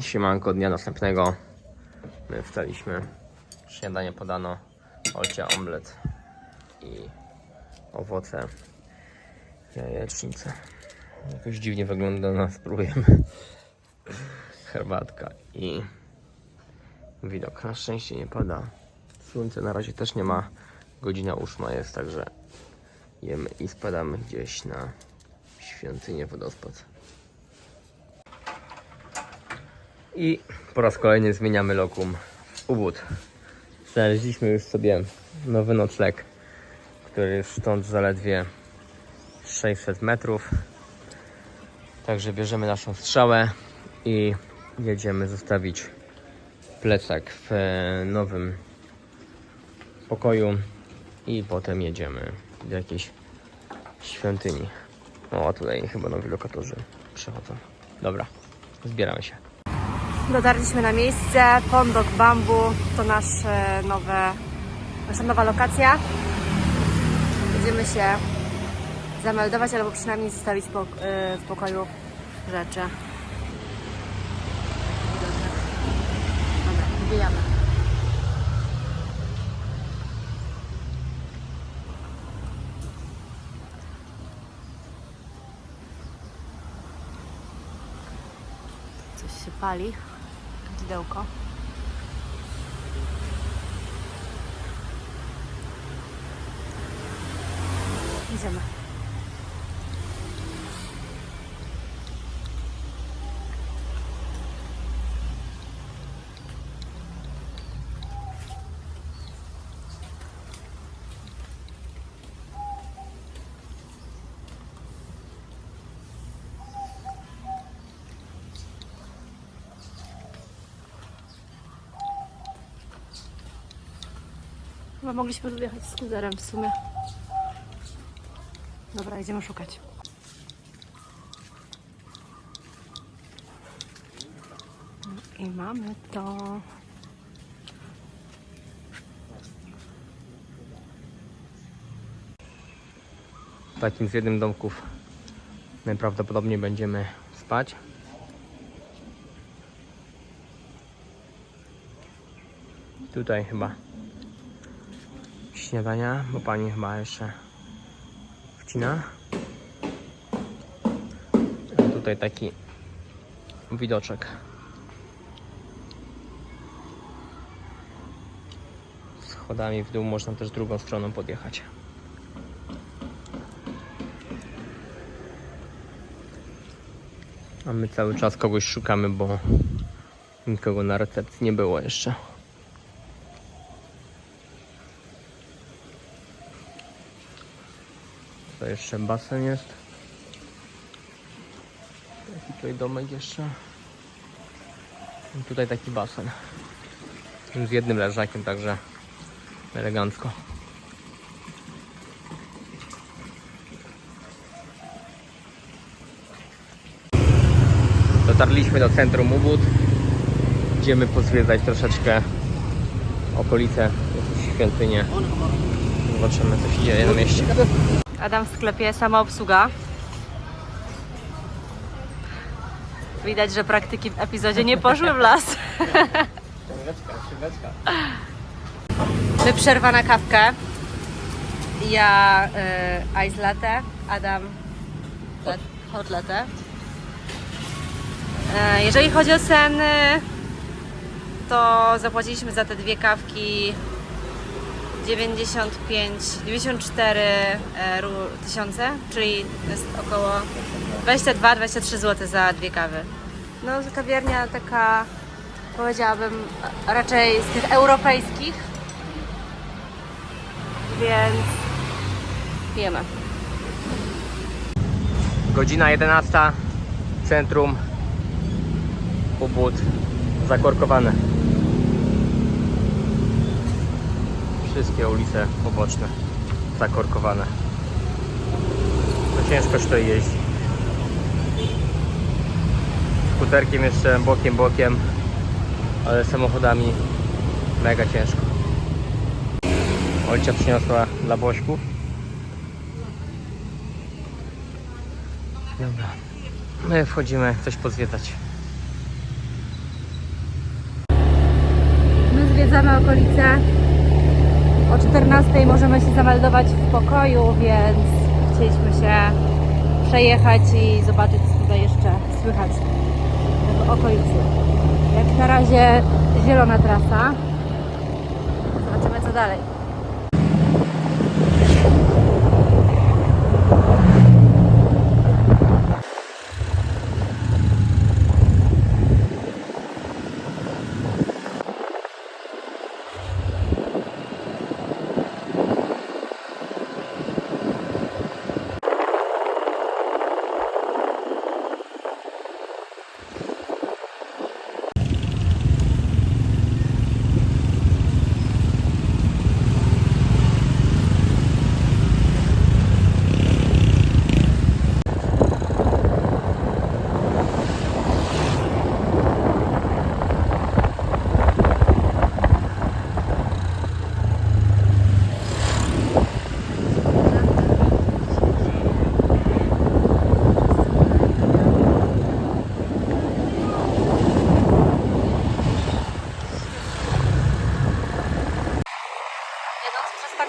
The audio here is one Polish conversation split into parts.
Siemanko dnia następnego. My wstaliśmy. Śniadanie podano. Olcia omlet i owoce. Jajecznicę. Jakoś dziwnie wygląda na spróbujemy. Herbatka i widok. Na szczęście nie pada. Słońce na razie też nie ma. Godzina ósma jest, także jemy i spadamy gdzieś na świątynię wodospad. I po raz kolejny zmieniamy lokum w Ubud. Znaleźliśmy już sobie nowy nocleg, który jest stąd zaledwie 600 metrów. Także bierzemy naszą strzałę i jedziemy zostawić plecak w nowym pokoju i potem jedziemy do jakiejś świątyni. O, tutaj chyba nowi lokatorzy przychodzą. Dobra, zbieramy się. Dotarliśmy na miejsce. Pondok Bambu to nasze nowe, nasza nowa lokacja. Będziemy się zameldować albo przynajmniej zostawić y, w pokoju rzeczy. Dobra, wbijamy. Coś się pali. Widełko. Idziemy. Chyba mogliśmy tu jechać skuterem w sumie. Dobra, idziemy szukać. I mamy to. W takim z jednym domków najprawdopodobniej będziemy spać. Tutaj chyba śniadania, bo pani chyba jeszcze wcina. Tutaj taki widoczek. Schodami w dół można też drugą stroną podjechać. A my cały czas kogoś szukamy, bo nikogo na recepcji nie było jeszcze. To jeszcze basen jest. Taki tutaj domek jeszcze. I tutaj taki basen. Z jednym leżakiem, także elegancko. Dotarliśmy do centrum Ubud. Idziemy pozwiedzać troszeczkę okolice, jakieś świątynie. Zobaczymy co się dzieje na mieście. Adam w sklepie, sama obsługa. Widać, że praktyki w epizodzie nie poszły w las. My przerwa na kawkę. Ja y, ice latte, Adam hot latte. E, jeżeli chodzi o ceny, to zapłaciliśmy za te dwie kawki 95, 94 e, tysiące, czyli to jest około 22-23 zł za dwie kawy. No, kawiarnia taka, powiedziałabym, raczej z tych europejskich, więc pijemy. Godzina 11. Centrum Ubud zakorkowane. Wszystkie ulice poboczne zakorkowane. No ciężko się tutaj jeździ. Skuterkiem jeszcze bokiem bokiem, ale samochodami mega ciężko. Olcia przyniosła dla Bośków. Dobra. My wchodzimy coś pozwiedzać. zwiedzamy okolice. O 14 możemy się zameldować w pokoju, więc chcieliśmy się przejechać i zobaczyć, co tutaj jeszcze słychać w okolicy. Jak na razie zielona trasa. Zobaczymy, co dalej.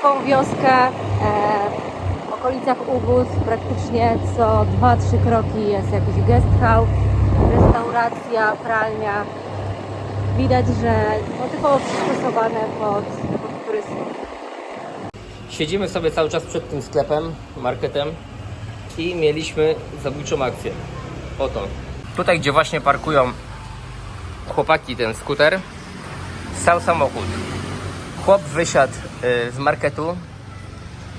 Taką wioskę e, w okolicach Ubud praktycznie co 2-3 kroki jest jakiś guest house, restauracja, pralnia. Widać, że no, typowo przystosowane pod, pod turystów. Siedzimy sobie cały czas przed tym sklepem, marketem i mieliśmy zabójczą akcję. Oto. Tutaj, gdzie właśnie parkują chłopaki ten skuter, stał samochód. Chłop wysiadł y, z marketu,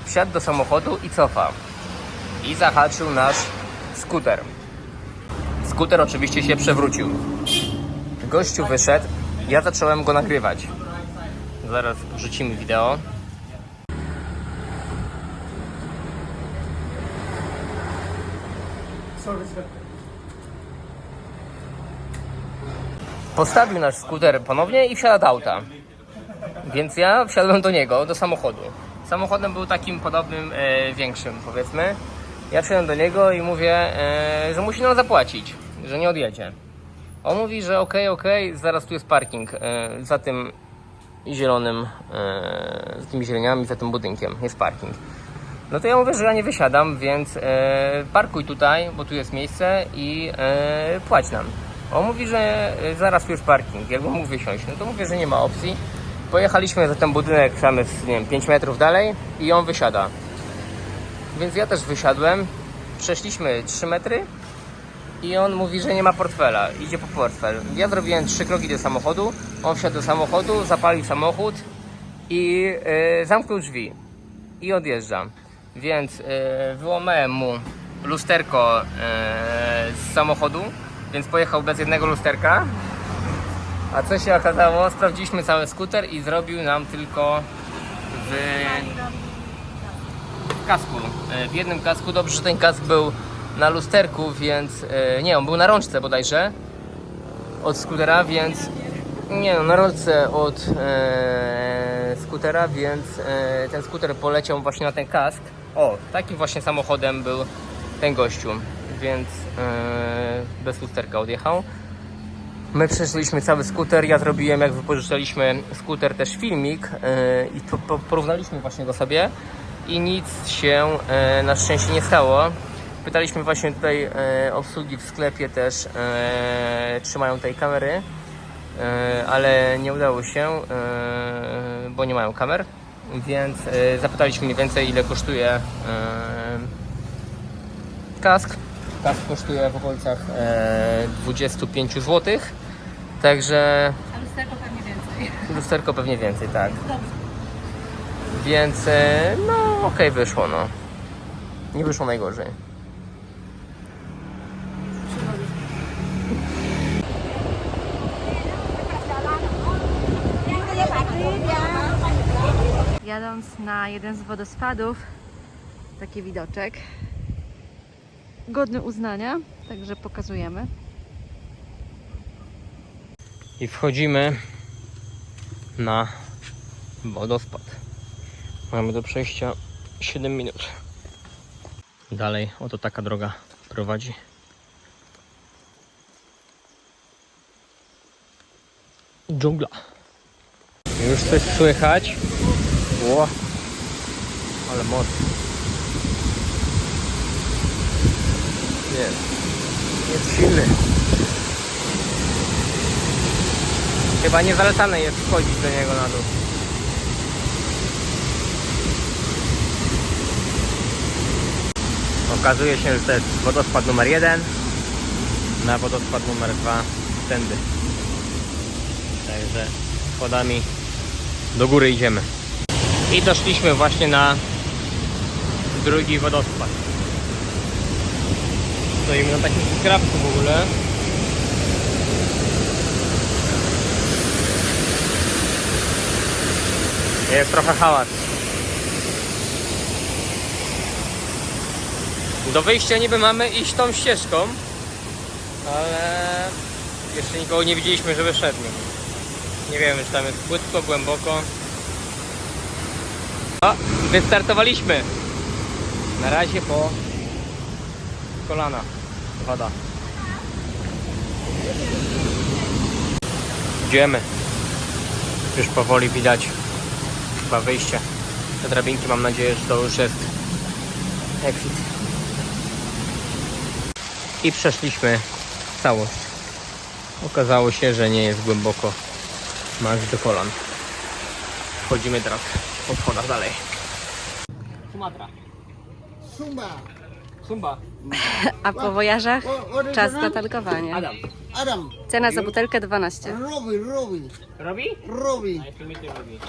wsiadł do samochodu i cofa. I zahaczył nasz skuter. Skuter oczywiście się przewrócił. Gościu wyszedł, ja zacząłem go nagrywać. Zaraz wrzucimy wideo. Postawił nasz skuter ponownie i wsiadł do auta. Więc ja wsiadłem do niego, do samochodu. Samochodem był takim podobnym, e, większym powiedzmy. Ja wsiadłem do niego i mówię, e, że musi nam zapłacić, że nie odjedzie. On mówi, że okej, okej, zaraz tu jest parking e, za tym zielonym, e, za tymi zieleniami, za tym budynkiem jest parking. No to ja mówię, że ja nie wysiadam, więc e, parkuj tutaj, bo tu jest miejsce i e, płać nam. On mówi, że e, zaraz tu jest parking, jakbym mógł wysiąść. No to mówię, że nie ma opcji. Pojechaliśmy za ten budynek, tam nie wiem, 5 metrów dalej i on wysiada. Więc ja też wysiadłem, przeszliśmy 3 metry i on mówi, że nie ma portfela, idzie po portfel. Ja zrobiłem 3 kroki do samochodu, on wsiadł do samochodu, zapalił samochód i e, zamknął drzwi i odjeżdżam. Więc e, wyłamałem mu lusterko e, z samochodu, więc pojechał bez jednego lusterka. A co się okazało? Sprawdziliśmy cały skuter i zrobił nam tylko w kasku. E, W jednym kasku. Dobrze, że ten kask był na lusterku, więc e, nie, on był na rączce bodajże od skutera, więc nie no, na rączce od e, skutera, więc e, ten skuter poleciał właśnie na ten kask. O, takim właśnie samochodem był ten gościu, więc e, bez lusterka odjechał. My przeszliśmy cały skuter, ja zrobiłem jak wypożyczaliśmy skuter też filmik e, i porównaliśmy właśnie go sobie i nic się e, na szczęście nie stało. Pytaliśmy właśnie tutaj e, obsługi w sklepie też, e, trzymają tej kamery, ale nie udało się, bo nie mają kamer, więc zapytaliśmy mniej więcej ile kosztuje kask. Kask kosztuje w okolicach e, 25 zł, także A lusterko pewnie więcej. lusterko pewnie więcej, tak. Więc e, no okej wyszło no. Nie wyszło najgorzej. Jadąc na jeden z wodospadów, taki widoczek. Godny uznania, także pokazujemy. I wchodzimy na wodospad. Mamy do przejścia 7 minut. Dalej oto taka droga prowadzi. Dżungla. Już coś słychać. Ło. Ale moc. Jest. Jest silny. Chyba nie zalecane jest wchodzić do niego na dół. Okazuje się, że to jest wodospad numer jeden, na wodospad numer dwa tędy. Także schodami do góry idziemy. I doszliśmy właśnie na drugi wodospad. Stoimy na takim skrawku w ogóle. Jest trochę hałas. Do wyjścia niby mamy iść tą ścieżką, ale jeszcze nikogo nie widzieliśmy, żeby szedł. Nie wiemy, czy tam jest płytko, głęboko. O, wystartowaliśmy. Na razie po kolana woda. Idziemy. Już powoli widać chyba wyjście. Te drabinki mam nadzieję, że to już jest exit. I przeszliśmy całość. Okazało się, że nie jest głęboko. Masz do kolan. Wchodzimy teraz po schodach dalej. Sumatra. Sumba. Sumba. A po wojażach czas na tankowanie. Adam. Adam. Cena za butelkę 12. Robbie, Robbie, Robi? Robbie. You, Robi.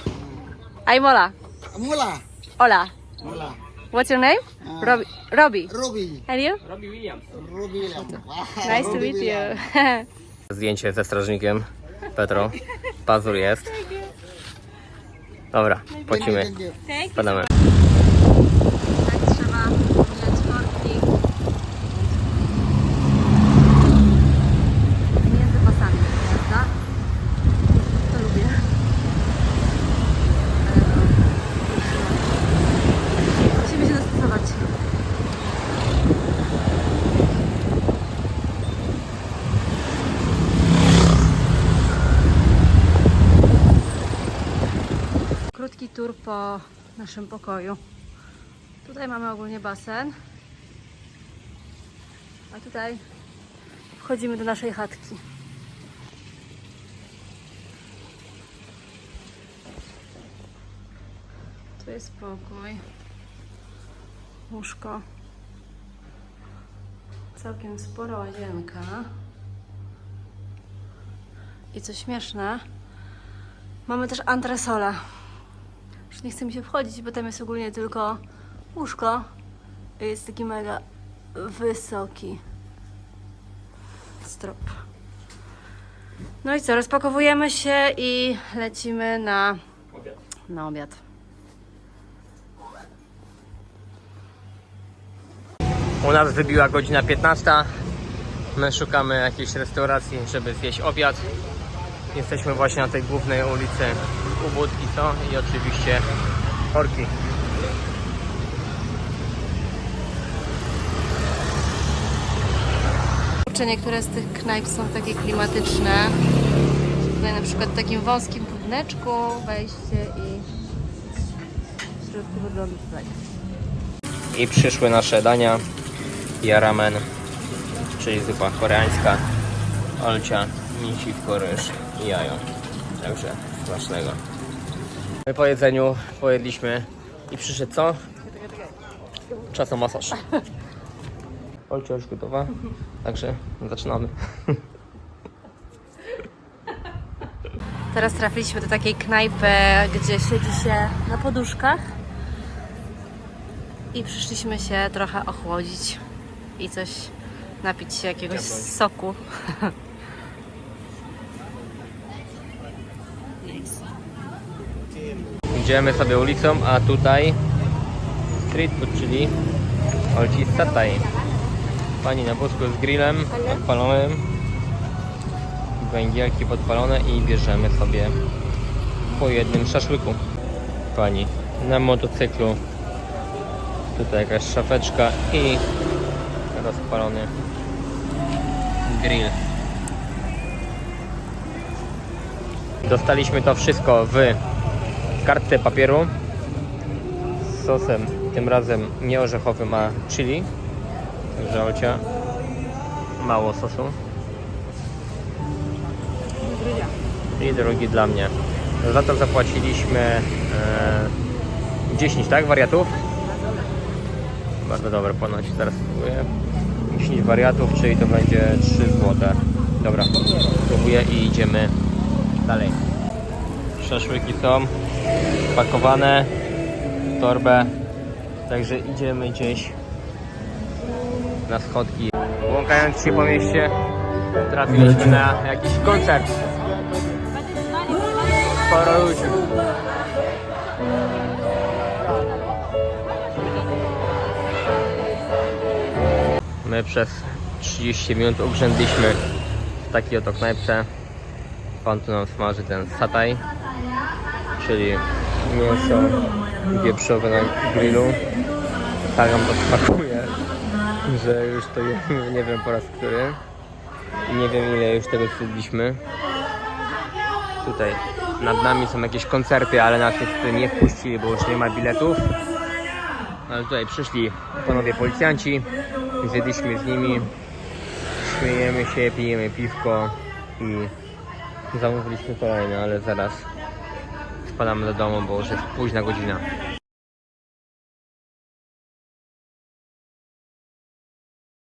I'm Ola. Mula. Ola. Mula. What's your name? Uh, Robbie. Robbie. Robbie. And you? Robi Williams. Robbie. Nice to meet you. Zdjęcie ze strażnikiem. Petro. Pazur jest. Dobra, płacimy. Spadamy. Krótki po naszym pokoju. Tutaj mamy ogólnie basen. A tutaj wchodzimy do naszej chatki. Tu jest pokój. Łóżko. Całkiem spora łazienka. I co śmieszne, mamy też antresolę. Już nie chce mi się wchodzić, bo tam jest ogólnie tylko łóżko. Jest taki mega wysoki strop. No i co, rozpakowujemy się i lecimy na, na obiad. U nas wybiła godzina 15. My szukamy jakiejś restauracji, żeby zjeść obiad. Jesteśmy właśnie na tej głównej ulicy Ubud i co? I oczywiście korki. Niektóre z tych knajp są takie klimatyczne. Tutaj na przykład w takim wąskim budyneczku wejście i w środku wygląda tak. I przyszły nasze dania. Yaramen, czyli zupa koreańska, olcia, mięsiwko, ryż i jajo. Także smacznego. My po jedzeniu pojedliśmy i przyszedł co? Czasomasaż. Olcia już gotowa, także zaczynamy. Teraz trafiliśmy do takiej knajpy, gdzie siedzi się na poduszkach. I przyszliśmy się trochę ochłodzić i coś napić się jakiegoś soku. Idziemy sobie ulicą, a tutaj street food, czyli olci satai. Pani na bosku z grillem podpalonym, węgielki podpalone i bierzemy sobie po jednym szaszłyku. Pani na motocyklu, tutaj jakaś szafeczka i rozpalony grill. Dostaliśmy to wszystko w kartce papieru z sosem, tym razem nie orzechowym, a chili. Także Olcia, mało sosu. I drugi dla mnie. Za to zapłaciliśmy e, 10, tak? Wariatów? Bardzo dobre ponoć, teraz spróbuję. 10 wariatów, czyli to będzie 3 zł. Dobra, spróbuję i idziemy dalej. Szaszłyki są pakowane w torbę, także idziemy gdzieś na schodki. Łąkając się po mieście, trafiliśmy na jakiś koncert. Sporo ludzi. My przez 30 minut ugrzędliśmy w takiej oto knajpce. Pan tu nam smaży ten sataj, czyli mięso wieprzowe na grillu. Tak nam to smakuje, że już to jemy, nie wiem po raz który. I nie wiem ile już tego zjedliśmy. Tutaj nad nami są jakieś koncerty, ale nas niestety nie wpuścili, bo już nie ma biletów. Ale tutaj przyszli panowie policjanci, zjedliśmy z nimi, śmiejemy się, pijemy piwko i zamówiliśmy kolejne, ale zaraz spadamy do domu, bo już jest późna godzina.